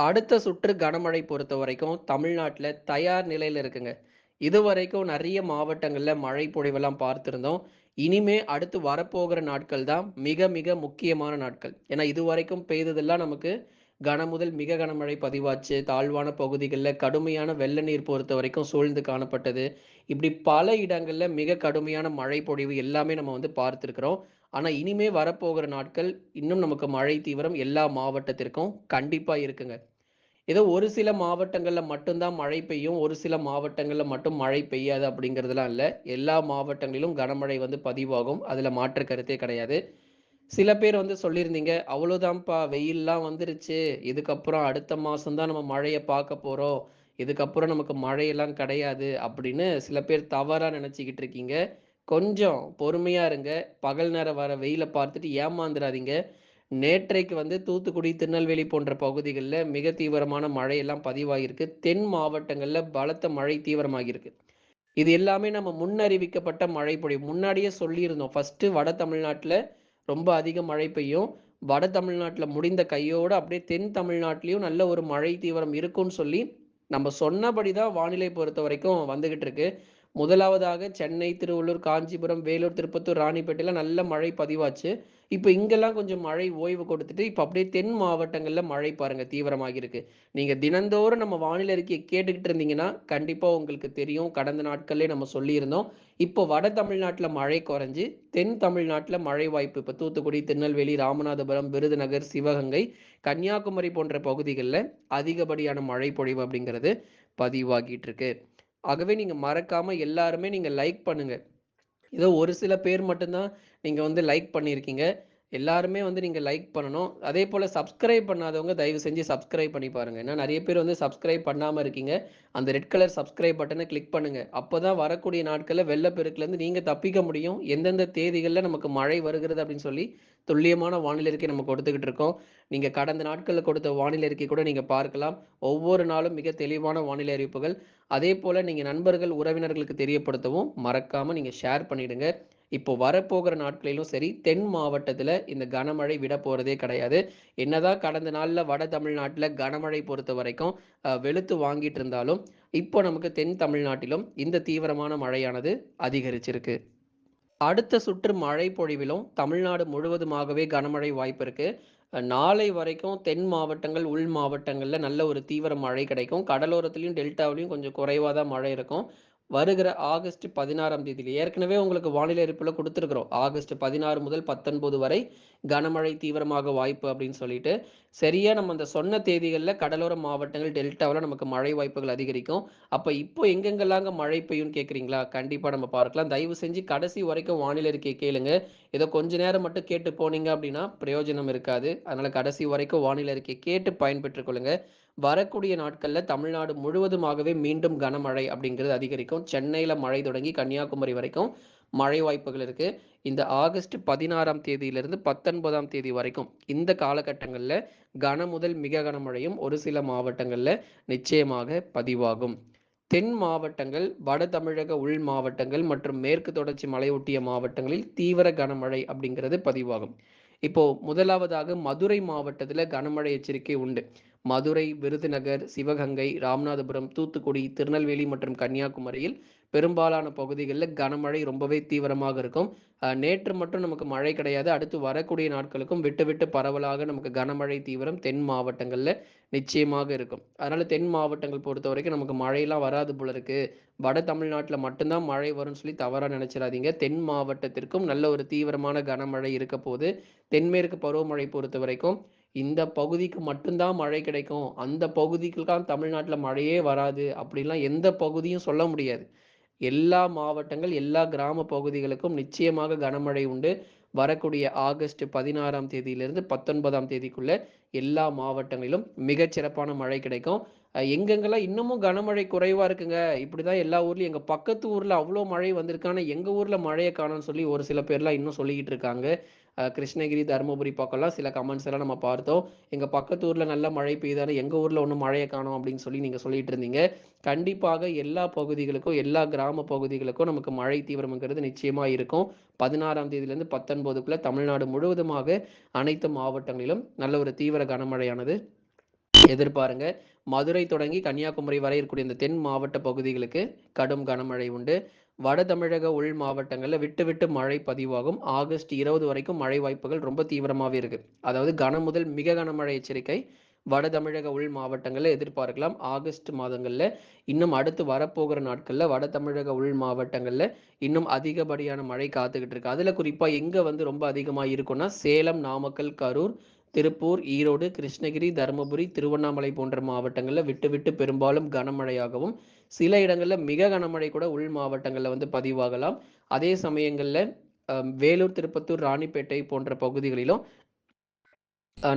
அடுத்த சுற்று கனமழை பொறுத்த வரைக்கும் தமிழ்நாட்டில் தயார் நிலையில் இருக்குங்க. இதுவரைக்கும் நிறைய மாவட்டங்களில் மழை பொழிவெல்லாம் பார்த்துருந்தோம் இனிமே அடுத்து வரப்போகிற நாட்கள் தான் மிக, மிக முக்கியமான நாட்கள். ஏன்னா இதுவரைக்கும் பெய்ததெல்லாம் நமக்கு கன முதல் மிக கனமழை பதிவாச்சு. தாழ்வான பகுதிகளில் கடுமையான வெள்ள நீர் பொறுத்தவரைக்கும் சூழ்ந்து காணப்பட்டது. இப்படி பல இடங்களில் மிக கடுமையான மழை பொழிவு எல்லாமே நம்ம வந்து பார்த்துருக்குறோம் ஆனால் இனிமே வரப்போகிற நாட்கள் இன்னும் நமக்கு மழை தீவிரம் எல்லா மாவட்டத்திற்கும் கண்டிப்பாக இருக்குங்க. ஏதோ ஒரு சில மாவட்டங்களில் மட்டும்தான் மழை பெய்யும். ஒரு சில மாவட்டங்களில் மட்டும் மழை பெய்யாது அப்படிங்கிறதுலாம் இல்லை எல்லா மாவட்டங்களிலும் கனமழை வந்து பதிவாகும். அதில் மாற்று கருத்தே கிடையாது. சில பேர் வந்து சொல்லியிருந்தீங்க, "அவ்வளோதான்ப்பா வெயில்லாம் வந்துருச்சு. இதுக்கப்புறம் அடுத்த மாதம்தான் நம்ம மழையை பார்க்க போகிறோம் இதுக்கப்புறம் நமக்கு மழையெல்லாம் கிடையாது." அப்படின்னு சில பேர் தவறாக நினச்சிக்கிட்டு இருக்கீங்க. கொஞ்சம் பொறுமையாக இருங்க. பகல் நேரம் வர வெயிலை பார்த்துட்டு ஏமாந்துடாதீங்க நேற்றைக்கு வந்து தூத்துக்குடி, திருநெல்வேலி போன்ற பகுதிகளில் மிக தீவிரமான மழையெல்லாம் பதிவாகியிருக்கு. தென் மாவட்டங்களில் பலத்த மழை தீவிரமாகியிருக்கு. இது எல்லாமே நம்ம முன்னறிவிக்கப்பட்ட மழை பொழிவு. முன்னாடியே சொல்லியிருந்தோம். ஃபர்ஸ்ட்டு வட தமிழ்நாட்டில் ரொம்ப அதிக மழை பெய்யும். வட தமிழ்நாட்டில் முடிந்த கையோட அப்படியே தென் தமிழ்நாட்டிலையும் நல்ல ஒரு மழை தீவிரம் இருக்கும்னு சொல்லி, நம்ம சொன்னபடி தான் வானிலை பொறுத்தவரைக்கும் வந்துகிட்டு இருக்கு. முதலாவதாக சென்னை, திருவள்ளூர், காஞ்சிபுரம், வேலூர், திருப்பத்தூர், ராணிப்பேட்டையில் நல்ல மழை பதிவாச்சு. இப்போ இங்கெல்லாம் கொஞ்சம் மழை ஓய்வு கொடுத்துட்டு, இப்போ அப்படியே தென் மாவட்டங்களில் மழை பாருங்க தீவிரமாகியிருக்கு. நீங்க தினந்தோறும் நம்ம வானிலை அறிக்கைய கேட்டுக்கிட்டு இருந்தீங்கன்னா, கண்டிப்பா உங்களுக்கு தெரியும். கடந்த நாட்கள்லயே நம்ம சொல்லியிருந்தோம். இப்போ வட தமிழ்நாட்டில் மழை குறைஞ்சி தென் தமிழ்நாட்டில் மழை வாய்ப்பு இப்போ தூத்துக்குடி, திருநெல்வேலி, ராமநாதபுரம், விருதுநகர், சிவகங்கை, கன்னியாகுமரி போன்ற பகுதிகளில் அதிகப்படியான மழை பொழிவு அப்படிங்கிறது பதிவாகிட்டு இருக்கு. ஆகவே நீங்கள் மறக்காமல் எல்லாருமே நீங்கள் லைக் பண்ணுங்கள் ஏதோ ஒரு சில பேர் மட்டும்தான் நீங்கள் வந்து லைக் பண்ணியிருக்கீங்க. எல்லாருமே வந்து நீங்கள் லைக் பண்ணணும். அதே போல் சப்ஸ்கிரைப் பண்ணாதவங்க தயவு செஞ்சு சப்ஸ்கிரைப் பண்ணி பாருங்கள் ஏன்னா நிறைய பேர் வந்து சப்ஸ்கிரைப் பண்ணாமல் இருக்கீங்க. அந்த ரெட் கலர் சப்ஸ்கிரைப் பட்டனை கிளிக் அப்போ தான் வரக்கூடிய நாட்களில் வெள்ளப்பெருக்கிலேருந்து நீங்கள் தப்பிக்க முடியும். எந்தெந்த தேதிகளில் நமக்கு மழை வருகிறது அப்படின்னு சொல்லி துல்லியமான வானிலை அறிக்கை நம்ம கொடுத்துக்கிட்டு இருக்கோம். நீங்கள் கடந்த நாட்களில் கொடுத்த வானிலை அறிக்கை கூட நீங்கள் பார்க்கலாம். ஒவ்வொரு நாளும் மிக தெளிவான வானிலை அறிவிப்புகள். அதேபோல நீங்கள் நண்பர்கள், உறவினர்களுக்கு தெரியப்படுத்தவும் மறக்காமல் நீங்கள் ஷேர் பண்ணிவிடுங்க இப்போ வரப்போகிற நாட்களிலும் சரி, தென் மாவட்டத்தில் இந்த கனமழை விடப்போறதே கிடையாது. என்னதான் கடந்த நாளில் வட தமிழ்நாட்டில் கனமழை பொறுத்த வரைக்கும் வெளுத்து வாங்கிட்டு இருந்தாலும், இப்போ நமக்கு தென் தமிழ்நாட்டிலும் இந்த தீவிரமான மழையானது அதிகரிச்சிருக்கு. அடுத்த சுற்று மழை பொழிவிலும் தமிழ்நாடு முழுவதுமாகவே கனமழை வாய்ப்பு இருக்கு. நாளை வரைக்கும் தென் மாவட்டங்கள், உள் மாவட்டங்களில் நல்ல ஒரு தீவிர மழை கிடைக்கும். கடலோரத்துலையும் டெல்டாவிலையும் கொஞ்சம் குறைவாக தான் மழை இருக்கும். வருகிற ஆகஸ்ட் பதினாறாம் தேதியில் ஏற்கனவே உங்களுக்கு வானிலை அறிப்பில் கொடுத்துருக்குறோம் ஆகஸ்ட் 16 முதல் 19 வரை கனமழை தீவிரமாக வாய்ப்பு அப்படின்னு சொல்லிட்டு. சரியா நம்ம அந்த சொன்ன தேதிகளில் கடலோர மாவட்டங்கள், டெல்டாவில் நமக்கு மழை வாய்ப்புகள் அதிகரிக்கும். அப்போ இப்போ எங்கெங்கெல்லாங்க மழை பெய்யும்னு கேட்குறீங்களா கண்டிப்பாக நம்ம பார்க்கலாம். தயவு செஞ்சு கடைசி வரைக்கும் வானிலை இருக்கே கேளுங்க. ஏதோ கொஞ்ச நேரம் மட்டும் கேட்டு போனீங்க அப்படின்னா பிரயோஜனம் இருக்காது. அதனால கடைசி வரைக்கும் வானிலை இருக்கே கேட்டு பயன்பெற்றுக் கொள்ளுங்க. வரக்கூடிய நாட்களில் தமிழ்நாடு முழுவதுமாகவே மீண்டும் கனமழை அப்படிங்கிறது அதிகரிக்கும். சென்னையில் மழை தொடங்கி கன்னியாகுமரி வரைக்கும் மழை வாய்ப்புகள் இருக்குது இந்த ஆகஸ்ட் 16ஆம் தேதியிலிருந்து 19ஆம் தேதி வரைக்கும் இந்த காலகட்டங்களில் கன முதல் மிக கனமழையும் ஒரு சில மாவட்டங்களில் நிச்சயமாக பதிவாகும். தென் மாவட்டங்கள், வட தமிழக உள் மாவட்டங்கள் மற்றும் மேற்கு தொடர்ச்சி மலையொட்டிய மாவட்டங்களில் தீவிர கனமழை அப்படிங்கிறது பதிவாகும். இப்போ முதலாவதாக மதுரை மாவட்டத்தில் கனமழை எச்சரிக்கை உண்டு. மதுரை, விருதுநகர், சிவகங்கை, ராமநாதபுரம், தூத்துக்குடி, திருநெல்வேலி மற்றும் கன்னியாகுமரியில் பெரும்பாலான பகுதிகளில் கனமழை ரொம்பவே தீவிரமாக இருக்கும். நேற்று மட்டும் நமக்கு மழை கிடையாது. அடுத்து வரக்கூடிய நாட்களுக்கும் விட்டு, விட்டு பரவலாக நமக்கு கனமழை தீவிரம் தென் மாவட்டங்களில் நிச்சயமாக இருக்கும். அதனால தென் மாவட்டங்கள் பொறுத்த வரைக்கும் நமக்கு மழையெல்லாம் வராது போல இருக்கு. வட தமிழ்நாட்டில் மட்டும்தான் மழை வரும்னு சொல்லி தவறாக நினைச்சிடாதீங்க தென் மாவட்டத்திற்கும் நல்ல ஒரு தீவிரமான கனமழை இருக்கப்போது. தென்மேற்கு பருவமழை பொறுத்த வரைக்கும் இந்த பகுதிக்கு மட்டும் தான் மழை கிடைக்கும். அந்த பகுதிக்குலாம் தமிழ்நாட்டில் மழையே வராது. அப்படிலாம் எந்த பகுதியும் சொல்ல முடியாது. எல்லா மாவட்டங்கள், எல்லா கிராம பகுதிகளுக்கும் நிச்சயமாக கனமழை உண்டு. வரக்கூடிய ஆகஸ்ட் 16ஆம் தேதியிலிருந்து 19ஆம் தேதிக்குள்ள எல்லா மாவட்டங்களிலும் மிகச்சிறப்பான மழை கிடைக்கும். எங்கெங்கெல்லாம் இன்னமும் கனமழை குறைவா இருக்குங்க. இப்படிதான் எல்லா ஊர்லயும் எங்க பக்கத்து ஊர்ல அவ்வளோ மழை வந்திருக்கு. எங்கள் எங்க ஊர்ல மழைய காணோம்னு சொல்லி ஒரு சில பேர்லாம் இன்னும் சொல்லிக்கிட்டு இருக்காங்க. கிருஷ்ணகிரி, தருமபுரி பக்கம்லாம் சில கமெண்ட்ஸ் எல்லாம் நம்ம பார்த்தோம். எங்க பக்கத்து ஊர்ல நல்ல மழை பெய்தாலும் எங்கள் எங்க ஊர்ல மழையை மழைய காணோம் அப்படின்னு சொல்லி நீங்க சொல்லிட்டு இருந்தீங்க. கண்டிப்பாக எல்லா பகுதிகளுக்கும், எல்லா கிராம பகுதிகளுக்கும் நமக்கு மழை தீவிரம்ங்கிறது நிச்சயமா இருக்கும். பதினாறாம் தேதியிலேருந்து பத்தொன்பதுக்குள்ளே தமிழ்நாடு முழுவதுமாக அனைத்து மாவட்டங்களிலும் நல்ல ஒரு தீவிர கனமழையானது எதிர்பாருங்க. மதுரை தொடங்கி கன்னியாகுமரி வரை இருக்கக்கூடிய இந்த தென் மாவட்ட பகுதிகளுக்கு கடும் கனமழை உண்டு. வட தமிழக உள் மாவட்டங்களில் விட்டு விட்டு மழை பதிவாகும். ஆகஸ்ட் 20 வரைக்கும் மழை வாய்ப்புகள் ரொம்ப தீவிரமாகவே இருக்கு. அதாவது கன முதல் மிக கனமழை எச்சரிக்கை வட தமிழக உள் மாவட்டங்களில் எதிர்பார்க்கலாம். ஆகஸ்ட் மாதங்களில் இன்னும் அடுத்து வரப்போகிற நாட்களில் வட தமிழக உள் மாவட்டங்களில் இன்னும் அதிகப்படியான மழை காத்துக்கிட்டு இருக்கு. அதில் குறிப்பாக எங்கே வந்து ரொம்ப அதிகமாக இருக்கும்னா, சேலம், நாமக்கல், கரூர், திருப்பூர், ஈரோடு, கிருஷ்ணகிரி, தருமபுரி, திருவண்ணாமலை போன்ற மாவட்டங்களில் விட்டு விட்டு பெரும்பாலும் கனமழையாகவும், சில இடங்களில் மிக கனமழை கூட உள் மாவட்டங்களில் வந்து பதிவாகலாம். அதே சமயங்களில் வேலூர், திருப்பத்தூர், ராணிப்பேட்டை போன்ற பகுதிகளிலும்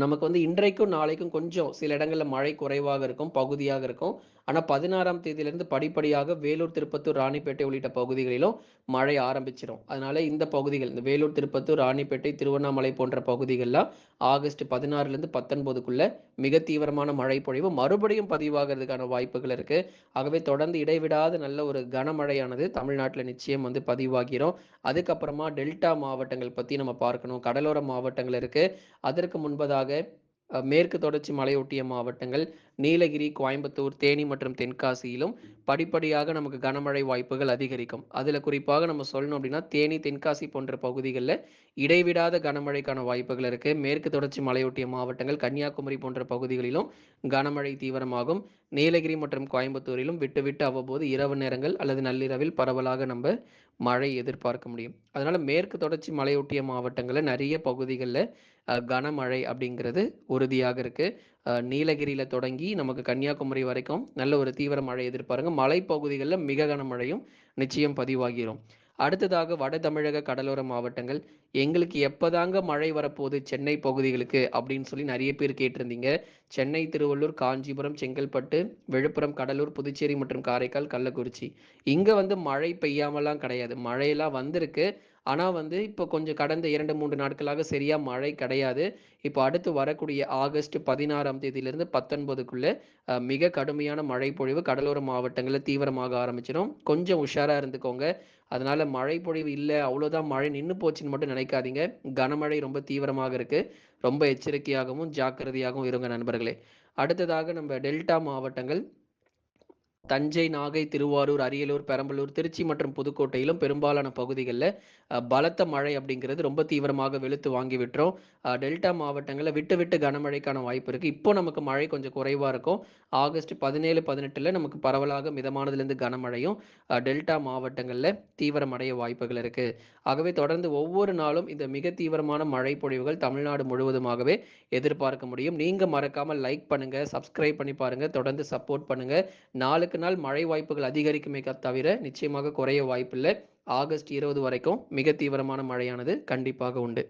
நமக்கு வந்து இன்றைக்கும், நாளைக்கும் கொஞ்சம் சில இடங்களில் மழை குறைவாக இருக்கும், பகுதியாக இருக்கும். ஆனால் பதினாறாம் தேதியிலிருந்து படிப்படியாக வேலூர், திருப்பத்தூர், ராணிப்பேட்டை உள்ளிட்ட பகுதிகளிலும் மழை ஆரம்பிச்சிடும் அதனால இந்த பகுதிகள் இந்த வேலூர், திருப்பத்தூர், ராணிப்பேட்டை, திருவண்ணாமலை போன்ற பகுதிகள்லாம் ஆகஸ்ட் 16லேருந்து 19க்குள்ள மிக தீவிரமான மழை பொழிவு மறுபடியும் பதிவாகிறதுக்கான வாய்ப்புகள் இருக்கு. ஆகவே தொடர்ந்து இடைவிடாத நல்ல ஒரு கனமழையானது தமிழ்நாட்டில் நிச்சயம் வந்து பதிவாகிறோம் அதுக்கப்புறமா டெல்டா மாவட்டங்கள் பற்றி நம்ம பார்க்கணும். கடலோர மாவட்டங்கள் இருக்கு. அதற்கு முன்பதாக மேற்கு தொடர்ச்சி மலையொட்டிய மாவட்டங்கள் நீலகிரி, கோயம்புத்தூர், தேனி மற்றும் தென்காசியிலும் படிப்படியாக நமக்கு கனமழை வாய்ப்புகள் அதிகரிக்கும். அதில் குறிப்பாக நம்ம சொல்லணும் அப்படின்னா, தேனி, தென்காசி போன்ற பகுதிகளில் இடைவிடாத கனமழைக்கான வாய்ப்புகள் இருக்குது மேற்கு தொடர்ச்சி மலையொட்டிய மாவட்டங்கள் கன்னியாகுமரி போன்ற பகுதிகளிலும் கனமழை தீவிரமாகும். நீலகிரி மற்றும் கோயம்புத்தூரிலும் விட்டு விட்டு அவ்வப்போது இரவு நேரங்கள் அல்லது நள்ளிரவில் பரவலாக நம்ம மழை எதிர்பார்க்க முடியும். அதனால் மேற்கு தொடர்ச்சி மலையொட்டிய மாவட்டங்களில் நிறைய பகுதிகளில் கனமழை அப்படிங்கிறது உறுதியாக இருக்குது நீலகிரியில் தொடங்கி நமக்கு கன்னியாகுமரி வரைக்கும் நல்ல ஒரு தீவிர மழை எதிர்பாருங்க. மலைப்பகுதிகளில் மிக கனமழையும் நிச்சயம் பதிவாகிரும். அடுத்ததாக வட தமிழக கடலோர மாவட்டங்கள், எங்களுக்கு எப்போதாங்க மழை வரப்போகுது சென்னை பகுதிகளுக்கு அப்படின்னு சொல்லி நிறைய பேர் கேட்டிருந்தீங்க. சென்னை, திருவள்ளூர், காஞ்சிபுரம், செங்கல்பட்டு, விழுப்புரம், கடலூர், புதுச்சேரி மற்றும் காரைக்கால், கள்ளக்குறிச்சி. இங்கே வந்து மழை பெய்யாமலாம் கிடையாது. மழையெல்லாம் வந்திருக்கு. ஆனால் வந்து இப்போ கொஞ்சம் கடந்த 2, 3 நாட்களாக சரியாக மழை கிடையாது. இப்போ அடுத்து வரக்கூடிய ஆகஸ்ட் 16ஆம் தேதியிலிருந்து பத்தொன்பதுக்குள்ளே மிக கடுமையான மழை பொழிவு கடலோர மாவட்டங்களில் தீவிரமாக ஆரம்பிச்சிடும் கொஞ்சம் உஷாராக இருந்துக்கோங்க. அதனால மழை பொழிவு இல்லை அவ்வளோதான் மழை நின்று போச்சுன்னு மட்டும் நினைக்காதீங்க. கனமழை ரொம்ப தீவிரமாக இருக்கு. ரொம்ப எச்சரிக்கையாகவும், ஜாக்கிரதையாகவும் இருங்க நண்பர்களே. அடுத்ததாக நம்ம டெல்டா மாவட்டங்கள் தஞ்சை, நாகை, திருவாரூர், அரியலூர், பெரம்பலூர், திருச்சி மற்றும் புதுக்கோட்டையிலும் பெரும்பாலான பகுதிகளில் பலத்த மழை அப்படிங்கிறது ரொம்ப தீவிரமாக வெளுத்து வாங்கி விட்டுரும். டெல்டா மாவட்டங்களில் விட்டு விட்டு கனமழைக்கான வாய்ப்பு இருக்குது இப்போ நமக்கு மழை கொஞ்சம் குறைவாக இருக்கும். ஆகஸ்ட் 17, 18ல நமக்கு பரவலாக மிதமானதுலேருந்து கனமழையும் டெல்டா மாவட்டங்களில் தீவிரமடைய வாய்ப்புகள் இருக்குது ஆகவே தொடர்ந்து ஒவ்வொரு நாளும் இந்த மிக தீவிரமான மழை பொழிவுகள் தமிழ்நாடு முழுவதுமாகவே எதிர்பார்க்க முடியும். நீங்கள் மறக்காமல் லைக் பண்ணுங்கள் சப்ஸ்கிரைப் பண்ணி பாருங்கள் தொடர்ந்து சப்போர்ட் பண்ணுங்கள் நாளுக்கு நாள் மழை வாய்ப்புகள் அதிகரிக்குமே தவிர நிச்சயமாக குறைய வாய்ப்பில்லை ஆகஸ்ட் 20 வரைக்கும் மிக தீவிரமான மழையானது கண்டிப்பாக உண்டு.